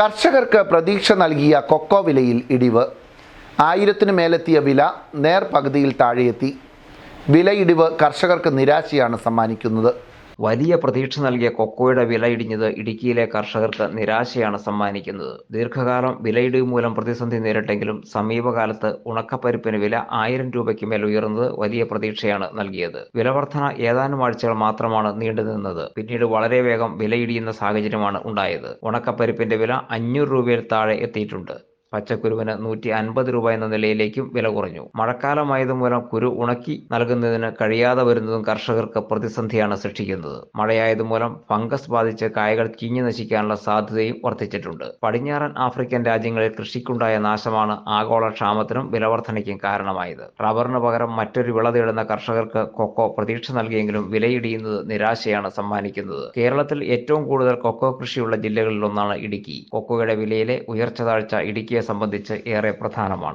കർഷകർക്ക് പ്രതീക്ഷ നൽകിയ കൊക്കോ വിലയിൽ ഇടിവ്. ആയിരത്തിന് മേലെത്തിയ വില നേർപകുതിയിൽ താഴെയെത്തി. വിലയിടിവ് കർഷകർക്ക് നിരാശയാണ് സമ്മാനിക്കുന്നത്. വലിയ പ്രതീക്ഷ നൽകിയ കൊക്കോയുടെ വില ഇടിഞ്ഞത് ഇടുക്കിയിലെ കർഷകർക്ക് നിരാശയാണ് സമ്മാനിക്കുന്നത്. ദീർഘകാലം വിലയിടിവ് മൂലം പ്രതിസന്ധി നേരിട്ടെങ്കിലും സമീപകാലത്ത് ഉണക്കപ്പരിപ്പിന് വില ആയിരം രൂപയ്ക്ക് മേൽ ഉയർന്നത് വലിയ പ്രതീക്ഷയാണ് നൽകിയത്. വിലവർധന ഏതാനും ആഴ്ചകൾ മാത്രമാണ് നീണ്ടുനിന്നത് പിന്നീട് വളരെ വേഗം വിലയിടിയുന്ന സാഹചര്യമാണ് ഉണ്ടായത്. ഉണക്കപ്പരിപ്പിന്റെ വില അഞ്ഞൂറ് രൂപയിൽ താഴെ എത്തിയിട്ടുണ്ട്. പച്ചക്കുരുവിന് നൂറ്റി അൻപത് രൂപ എന്ന നിലയിലേക്കും വില കുറഞ്ഞു. മഴക്കാലമായതുമൂലം കുരു ഉണക്കി നൽകുന്നതിന് കഴിയാതെ വരുന്നതും കർഷകർക്ക് പ്രതിസന്ധിയാണ് സൃഷ്ടിക്കുന്നത്. മഴയായതുമൂലം ഫംഗസ് ബാധിച്ച് കായകൾ ചീഞ്ഞു നശിക്കാനുള്ള സാധ്യതയും വർദ്ധിച്ചിട്ടുണ്ട്. പടിഞ്ഞാറൻ ആഫ്രിക്കൻ രാജ്യങ്ങളിൽ കൃഷിക്കുണ്ടായ നാശമാണ് ആഗോള ക്ഷാമത്തിനും വിലവർധനയ്ക്കും കാരണമായത്. റബ്ബറിന് പകരം മറ്റൊരു വിള തേടുന്ന കർഷകർക്ക് കൊക്കോ പ്രതീക്ഷ നൽകിയെങ്കിലും വിലയിടിയുന്നത് നിരാശയാണ് സമ്മാനിക്കുന്നത്. കേരളത്തിൽ ഏറ്റവും കൂടുതൽ കൊക്കോ കൃഷിയുള്ള ജില്ലകളിലൊന്നാണ് ഇടുക്കി. കൊക്കോയുടെ വിലയിലെ ഉയർച്ച താഴ്ച ഇടുക്കിയെ സംബന്ധിച്ച് ഏറെ പ്രധാനമാണ്